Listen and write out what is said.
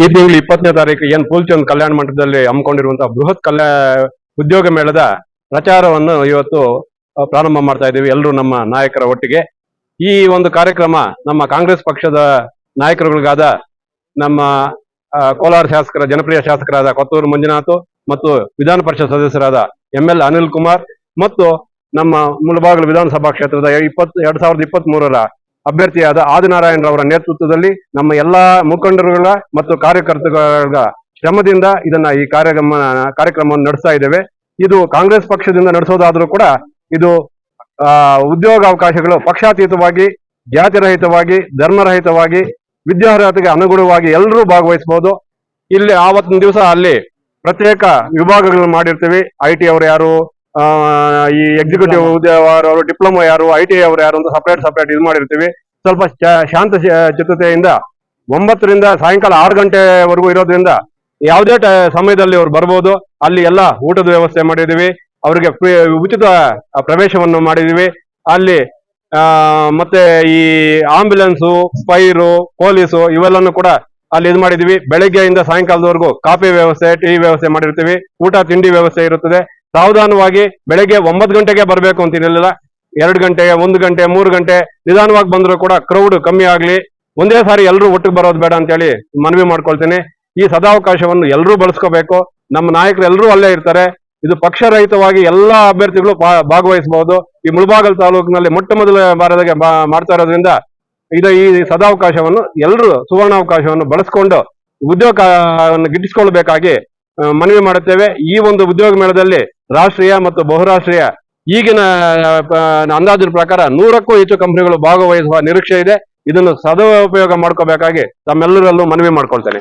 ಈ ತಿಂಗಳು ಇಪ್ಪತ್ತನೇ ತಾರೀಕು ಏನ್ ಪೂಲ್ಚಂದ್ ಕಲ್ಯಾಣ ಮಂಟಪದಲ್ಲಿ ಹಮ್ಮಿಕೊಂಡಿರುವಂತಹ ಬೃಹತ್ ಕಲ್ಯಾಣ ಉದ್ಯೋಗ ಮೇಳದ ಪ್ರಚಾರವನ್ನು ಇವತ್ತು ಪ್ರಾರಂಭ ಮಾಡ್ತಾ ಇದ್ದೀವಿ ಎಲ್ಲರೂ ನಮ್ಮ ನಾಯಕರ ಒಟ್ಟಿಗೆ. ಈ ಒಂದು ಕಾರ್ಯಕ್ರಮ ನಮ್ಮ ಕಾಂಗ್ರೆಸ್ ಪಕ್ಷದ ನಾಯಕರುಗಳಿಗಾದ ನಮ್ಮ ಕೋಲಾರ ಶಾಸಕರ, ಜನಪ್ರಿಯ ಶಾಸಕರಾದ ಕೊತ್ತೂರು ಮಂಜುನಾಥ್ ಮತ್ತು ವಿಧಾನ ಪರಿಷತ್ ಸದಸ್ಯರಾದ ಎಂ ಎಲ್ ಅನಿಲ್ ಕುಮಾರ್ ಮತ್ತು ನಮ್ಮ ಮುಳಬಾಗಿಲು ವಿಧಾನಸಭಾ ಕ್ಷೇತ್ರದ ಇಪ್ಪತ್ ಎರಡ್ ಸಾವಿರದ ಇಪ್ಪತ್ತ್ ಮೂರರ ಅಭ್ಯರ್ಥಿಯಾದ ಆದಿನಾರಾಯಣರವರ ನೇತೃತ್ವದಲ್ಲಿ ನಮ್ಮ ಎಲ್ಲಾ ಮುಖಂಡರುಗಳ ಮತ್ತು ಕಾರ್ಯಕರ್ತರುಗಳ ಶ್ರಮದಿಂದ ಇದನ್ನ ಈ ಕಾರ್ಯಕ್ರಮ, ಕಾರ್ಯಕ್ರಮವನ್ನು ನಡೆಸ್ತಾ ಇದ್ದೇವೆ. ಇದು ಕಾಂಗ್ರೆಸ್ ಪಕ್ಷದಿಂದ ನಡೆಸೋದಾದ್ರೂ ಕೂಡ ಇದು ಉದ್ಯೋಗ ಅವಕಾಶಗಳು ಪಕ್ಷಾತೀತವಾಗಿ, ಜಾತಿರಹಿತವಾಗಿ, ಧರ್ಮರಹಿತವಾಗಿ, ವಿದ್ಯಾರ್ಹತೆಗೆ ಅನುಗುಣವಾಗಿ ಎಲ್ಲರೂ ಭಾಗವಹಿಸಬಹುದು. ಇಲ್ಲಿ ಆವತ್ತಿನ ದಿವಸ ಅಲ್ಲಿ ಪ್ರತ್ಯೇಕ ವಿಭಾಗಗಳನ್ನು ಮಾಡಿರ್ತೀವಿ. ಐ ಟಿ ಅವರು ಯಾರು? ಈ ಎಕ್ಸಿಕ್ಯೂಟಿವ್ ಅವರು ಡಿಪ್ಲೊಮಾ ಯಾರು ಐ ಟಿ ಅವರು ಯಾರು ಅಂತ ಸಪ್ರೇಟ್ ಸಪ್ರೇಟ್ ಇದು ಮಾಡಿರ್ತೀವಿ. ಸ್ವಲ್ಪ ಶಾಂತ ಚಿತ್ತತೆಯಿಂದ ಒಂಬತ್ತರಿಂದ ಸಾಯಂಕಾಲ ಆರು ಗಂಟೆವರೆಗೂ ಇರೋದ್ರಿಂದ ಯಾವುದೇ ಟ- ಸಮಯದಲ್ಲಿ ಅವ್ರು ಬರ್ಬೋದು. ಅಲ್ಲಿ ಎಲ್ಲ ಊಟದ ವ್ಯವಸ್ಥೆ ಮಾಡಿದ್ದೀವಿ. ಅವರಿಗೆ ಉಚಿತ ಪ್ರವೇಶವನ್ನು ಮಾಡಿದ್ದೀವಿ. ಅಲ್ಲಿ ಮತ್ತೆ ಈ ಆಂಬ್ಯುಲೆನ್ಸು ಫೈರು ಪೊಲೀಸು ಇವೆಲ್ಲನೂ ಕೂಡ ಅಲ್ಲಿ ಇದು ಮಾಡಿದ್ದೀವಿ. ಬೆಳಗ್ಗೆಯಿಂದ ಸಾಯಂಕಾಲದವರೆಗೂ ಕಾಫಿ ವ್ಯವಸ್ಥೆ ಟೀ ವ್ಯವಸ್ಥೆ ಮಾಡಿರ್ತೀವಿ. ಊಟ ತಿಂಡಿ ವ್ಯವಸ್ಥೆ ಇರುತ್ತದೆ. ಸಾವಧಾನವಾಗಿ ಬೆಳಗ್ಗೆ ಒಂಬತ್ತು ಗಂಟೆಗೆ ಬರಬೇಕು ಅಂತಿರಲಿಲ್ಲ ಎರಡು ಗಂಟೆ, ಒಂದು ಗಂಟೆ, ಮೂರು ಗಂಟೆ, ನಿಧಾನವಾಗಿ ಬಂದರೂ ಕೂಡ ಕ್ರೌಡ್ ಕಮ್ಮಿ ಆಗಲಿ. ಒಂದೇ ಸಾರಿ ಎಲ್ಲರೂ ಒಟ್ಟಿಗೆ ಬರೋದು ಬೇಡ ಅಂತೇಳಿ ಮನವಿ ಮಾಡ್ಕೊಳ್ತೀನಿ. ಈ ಸದಾವಕಾಶವನ್ನು ಎಲ್ಲರೂ ಬಳಸ್ಕೋಬೇಕು. ನಮ್ಮ ನಾಯಕರು ಎಲ್ಲರೂ ಅಲ್ಲೇ ಇರ್ತಾರೆ. ಇದು ಪಕ್ಷರಹಿತವಾಗಿ ಎಲ್ಲಾ ಅಭ್ಯರ್ಥಿಗಳು ಭಾಗವಹಿಸಬಹುದು ಈ ಮುಳಬಾಗಲ್ ತಾಲೂಕಿನಲ್ಲಿ ಮೊಟ್ಟ ಮೊದಲ ಬಾರದಾಗೆ ಮಾಡ್ತಾ ಇರೋದ್ರಿಂದ ಇದು ಈ ಸದಾವಕಾಶವನ್ನು ಎಲ್ಲರೂ ಸುವರ್ಣಾವಕಾಶವನ್ನು ಬಳಸ್ಕೊಂಡು ಉದ್ಯೋಗವನ್ನು ಗಿಟ್ಟಿಸ್ಕೊಳ್ಬೇಕಾಗಿ ಮನವಿ ಮಾಡುತ್ತೇವೆ. ಈ ಒಂದು ಉದ್ಯೋಗ ಮೇಳದಲ್ಲಿ ರಾಷ್ಟ್ರೀಯ ಮತ್ತು ಬಹುರಾಷ್ಟ್ರೀಯ ಈಗಿನ ಅಂದಾಜಿನ ಪ್ರಕಾರ ನೂರಕ್ಕೂ ಹೆಚ್ಚು ಕಂಪನಿಗಳು ಭಾಗವಹಿಸುವ ನಿರೀಕ್ಷೆ ಇದೆ. ಇದನ್ನು ಸದುಪಯೋಗ ಮಾಡ್ಕೋಬೇಕಾಗಿ ತಮ್ಮೆಲ್ಲರಲ್ಲೂ ಮನವಿ ಮಾಡ್ಕೊಳ್ತೇನೆ.